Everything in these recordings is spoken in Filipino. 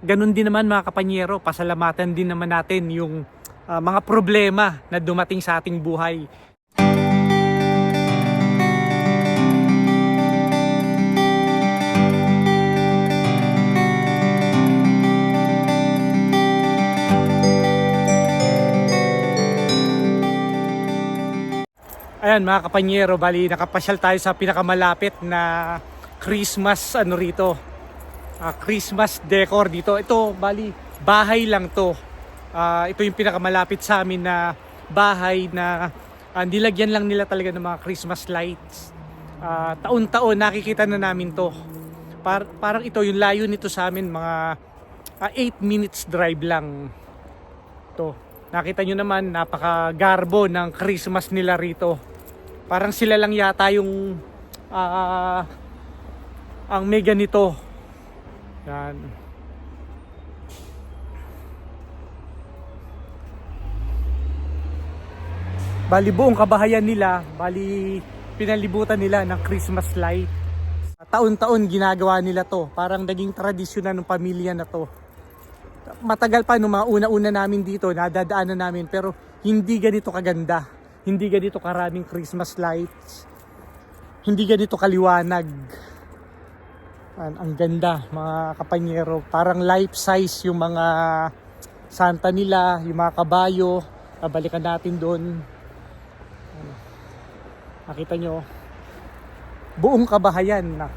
ganun din naman mga kapanyero, pasalamatan din naman natin yung ah, mga problema na dumating sa ating buhay. Ayan mga kapanyero, bali nakapasyal tayo sa pinakamalapit na Christmas ano rito. Ah, Christmas decor dito. Ito bali bahay lang to. Ah, ito yung pinakamalapit sa amin na bahay na ah, nilagyan lang nila talaga ng mga Christmas lights. Ah, taon-taon nakikita na namin to. Par- parang ito yung layo nito sa amin mga 8 minutes drive lang to. Nakita nyo naman, napaka-garbo ng Christmas nila rito. Parang sila lang yata yung ah, ang mega nito. Yan. Bali buong kabahayan nila, bali pinalibutan nila ng Christmas light. Taon-taon ginagawa nila to. Parang naging tradisyon na ng pamilya na to matagal pa nung mga una-una namin dito, nadadaanan namin pero hindi ganito kaganda. Hindi ganito karaming Christmas lights. Hindi ganito kaliwanag. Ang, ang ganda mga kapanyero. Parang life size yung mga santa nila, yung mga kabayo. Babalikan natin doon. Nakita nyo. Buong kabahayan na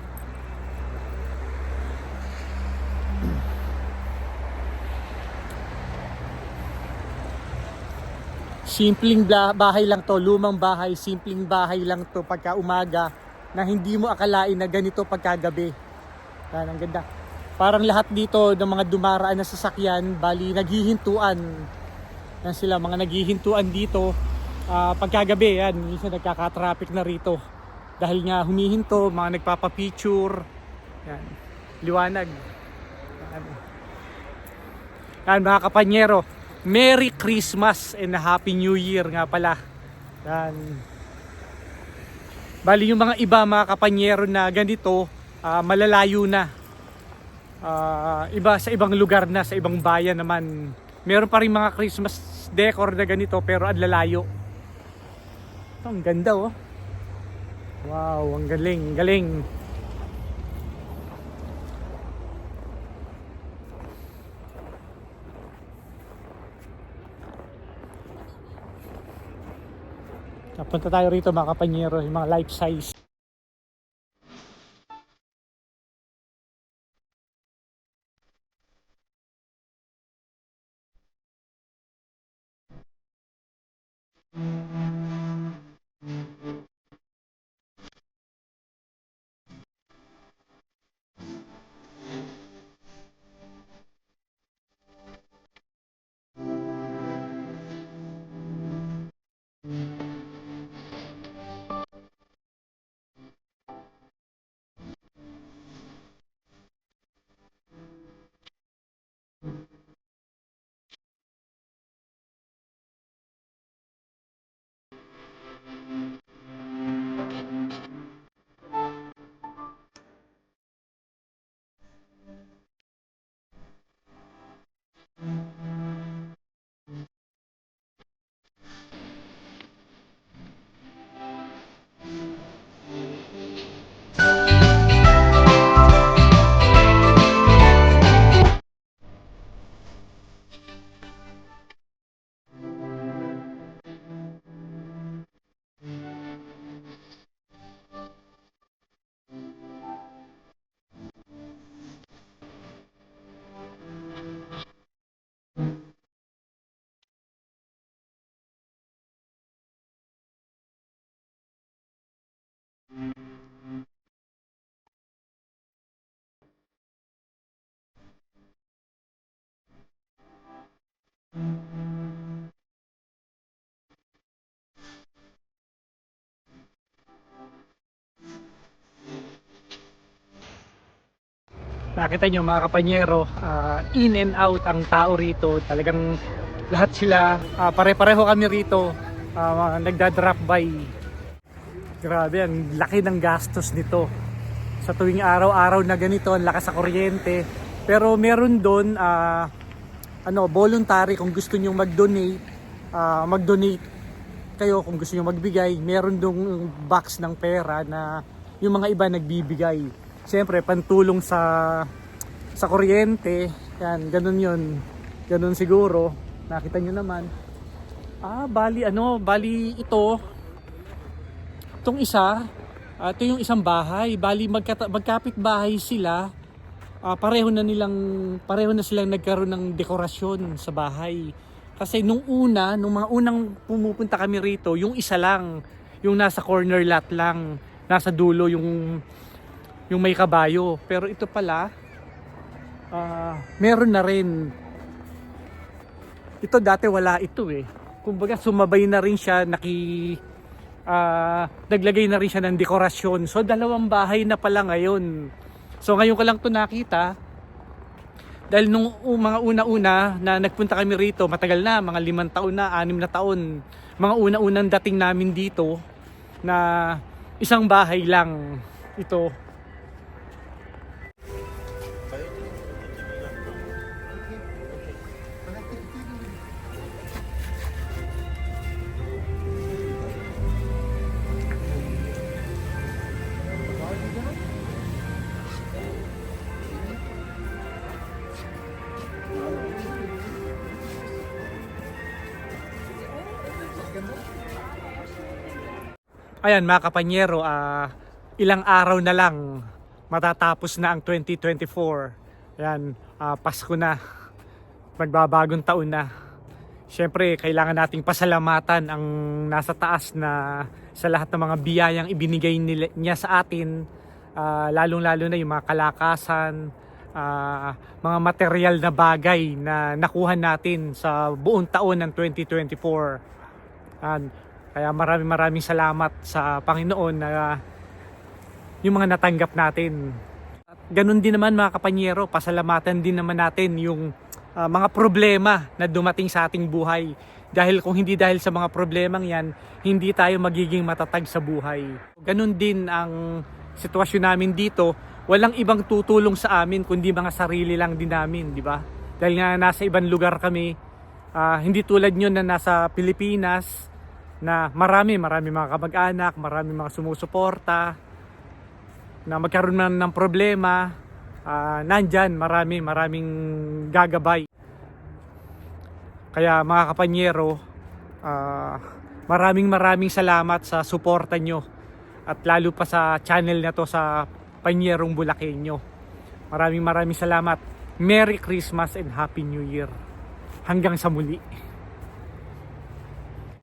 simpleng bahay lang to, lumang bahay, simpleng bahay lang to pagka umaga na hindi mo akalain na ganito pagkagabi. Yan, ang ganda. Parang lahat dito ng mga dumaraan na sasakyan, bali naghihintuan. Yan sila, mga naghihintuan dito. Ah, pagkagabi, yan, minsan nagkaka-traffic na rito. Dahil nga humihinto, mga nagpapapicture. Yan, liwanag. Yan. Yan mga kapanyero, Merry Christmas and Happy New Year nga pala. Yan. Bali yung mga iba mga kapanyero na ganito, ah, malalayo na. Ah, iba sa ibang lugar na, sa ibang bayan naman. Meron pa rin mga Christmas decor na ganito pero ang lalayo. Ito, ang ganda oh. Wow, ang galing, galing. Napunta tayo rito mga kapanyero, yung mga life size. Nakita nyo mga kapanyero, ah, in and out ang tao rito. Talagang lahat sila, ah, pare-pareho kami rito, ah, nagda-drop by. Grabe, ang laki ng gastos nito. Sa tuwing araw-araw na ganito, ang lakas sa kuryente. Pero meron doon ah, ano, voluntary kung gusto niyo mag-donate, ah, mag-donate kayo kung gusto niyo magbigay, meron dong box ng pera na yung mga iba nagbibigay. Siyempre, pantulong sa sa kuryente, yan, ganun yun. Ganun siguro. Nakita nyo naman. Ah, bali ano, bali ito. Itong isa, ah, ito yung isang bahay. Bali magkata- magkapit bahay sila. Ah, pareho na nilang pareho na silang nagkaroon ng dekorasyon sa bahay. Kasi nung una, nung mga unang pumupunta kami rito, yung isa lang, yung nasa corner lot lang, nasa dulo yung yung may kabayo. Pero ito pala, ah, meron na rin. Ito dati wala ito eh. Kumbaga sumabay na rin siya, naki ah, naglagay na rin siya ng dekorasyon. So dalawang bahay na pala ngayon. So ngayon ko lang to nakita. Dahil nung mga una-una na nagpunta kami rito, matagal na, mga limang taon na, anim na taon. Mga una-unang dating namin dito na isang bahay lang ito. Ayan mga kapanyero, ah, ilang araw na lang matatapos na ang 2024. Ayan, ah, Pasko na. Magbabagong taon na. Siyempre, kailangan nating pasalamatan ang nasa taas na sa lahat ng mga biyayang ibinigay nila, niya sa atin. ah, lalong-lalo na yung mga kalakasan, ah, mga material na bagay na nakuha natin sa buong taon ng 2024. Yan. Kaya maraming maraming salamat sa Panginoon na yung mga natanggap natin. At ganun din naman mga kapanyero, pasalamatan din naman natin yung ah, mga problema na dumating sa ating buhay. Dahil kung hindi dahil sa mga problemang yan, hindi tayo magiging matatag sa buhay. Ganun din ang sitwasyon namin dito. Walang ibang tutulong sa amin kundi mga sarili lang din namin, di ba? Dahil nga nasa ibang lugar kami, Ah, hindi tulad nyo na nasa Pilipinas na marami, marami mga kamag-anak, marami mga sumusuporta na magkaroon man ng problema, ah, nandyan, marami, maraming gagabay. Kaya mga kapanyero, ah, maraming maraming salamat sa suporta nyo at lalo pa sa channel na to sa Panyerong Bulakenyo. Maraming maraming salamat. Merry Christmas and Happy New Year. Hanggang sa muli.